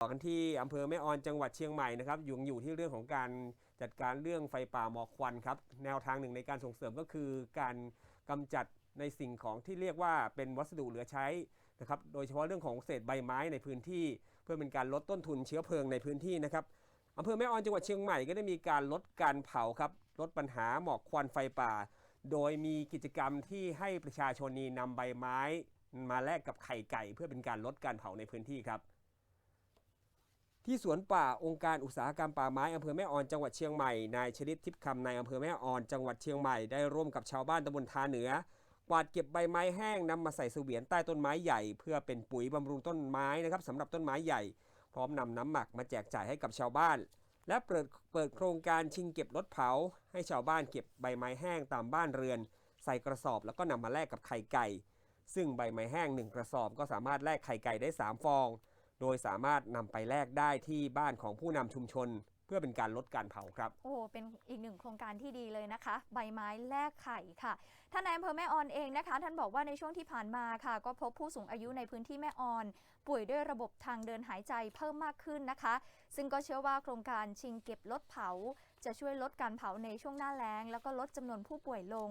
ต่อกันที่อำเภอแม่ออนจังหวัดเชียงใหม่นะครับยู่งอยู่ที่เรื่องของการจัดการเรื่องไฟป่าหมอกควันครับแนวทางหนึ่งในการส่งเสริมก็คือการกำจัดในสิ่งของที่เรียกว่าเป็นวัสดุเหลือใช้นะครับโดยเฉพาะเรื่องของเศษใบไม้ในพื้นที่ เพื่อเป็นการลดต้นทุนเชื้อเพลิงในพื้นที่นะครับอำเภอแม่ออนจังหวัดเชียงใหม่ก็ได้มีการลดการเผาครับลดปัญหาหมอกควันไฟป่า โดยมีกิจกรรมที่ให้ประชาชนนี้นำใบไม้ มาแลกกับไข่ไก่ เพื่อเป็นการลดการเผาในพื้นที่ครับ ที่สวนป่าองค์การอุตสาหกรรมป่าไม้อำเภอแม่ออนจังหวัดเชียงใหม่นายชลิตทิพย์คำในายอำเภอแม่ออนจังหวัดเชียงใหม่ได้ร่วมกับชาวบ้านตำบลทาเหนือกวาดเก็บใบไม้แห้งนำมาใส่เสวียนใต้ต้นไม้ใหญ่ เพื่อเป็นปุ๋ยบำรุงต้นไม้นะครับสำหรับต้นไม้ใหญ่ พร้อมนำน้ำหมักมาแจกจ่ายให้กับชาวบ้าน และเปิดเปิดโครงการชิงเก็บรถเผา ให้ชาวบ้านเก็บใบไม้แห้งตามบ้านเรือน ใส่กระสอบแล้วก็นำมาแลกกับไข่ไก่ ซึ่งใบไม้แห้ง 1 กระสอบก็สามารถแลกไข่ไก่ได้ 3 ฟอง โดยสามารถนำไปแลกได้ที่บ้านของผู้นำชุมชน เพื่อเป็นการลดการเผาครับ โอ้เป็นอีกหนึ่งโครงการที่ดีเลยนะคะ ใบไม้แลกไข่ค่ะ ท่านนายอำเภอแม่ออนเองนะคะ ท่านบอกว่าในช่วงที่ผ่านมาค่ะ ก็พบผู้สูงอายุในพื้นที่แม่ออน ป่วยด้วยระบบทางเดินหายใจเพิ่มมากขึ้นนะคะ ซึ่งก็เชื่อว่าโครงการชิงเก็บลดเผาจะช่วยลดการเผาในช่วงหน้าแล้ง แล้วก็ลดจำนวนผู้ป่วยลง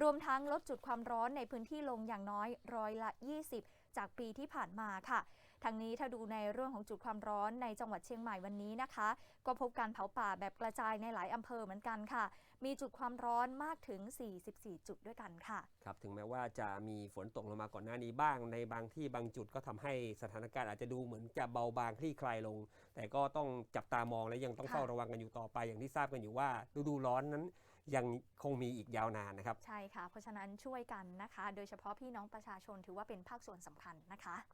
รวมทั้งลดจุดความร้อนในพื้นที่ลงอย่างน้อยร้อยละ 20 จากปีที่ผ่านมาค่ะทั้งนี้ถ้าดูในเรื่องของจุดความร้อนในจังหวัดเชียงใหม่วันนี้นะคะ ก็พบการเผาป่าแบบกระจายในหลายอำเภอเหมือนกันค่ะ มีจุดความร้อนมากถึง 44 จุดด้วยกันค่ะครับถึงแม้ว่าจะมีฝนตกลงมาก่อนหน้านี้บ้าง ในบางที่บางจุดก็ทำให้สถานการณ์อาจจะดูเหมือนจะเบาบางคลี่คลายลง แต่ก็ต้องจับตามองและยังต้องเฝ้าระวังกันอยู่ต่อไปอย่างที่ทราบบกันอยู่ว่าฤดูร้อนนั้นยังคงมีอีกยาวนานนะครับ ใช่ค่ะ เพราะฉะนั้นช่วยกันนะคะ โดยเฉพาะพี่น้องประชาชนถือว่าเป็นภาคส่วนสำคัญนะคะ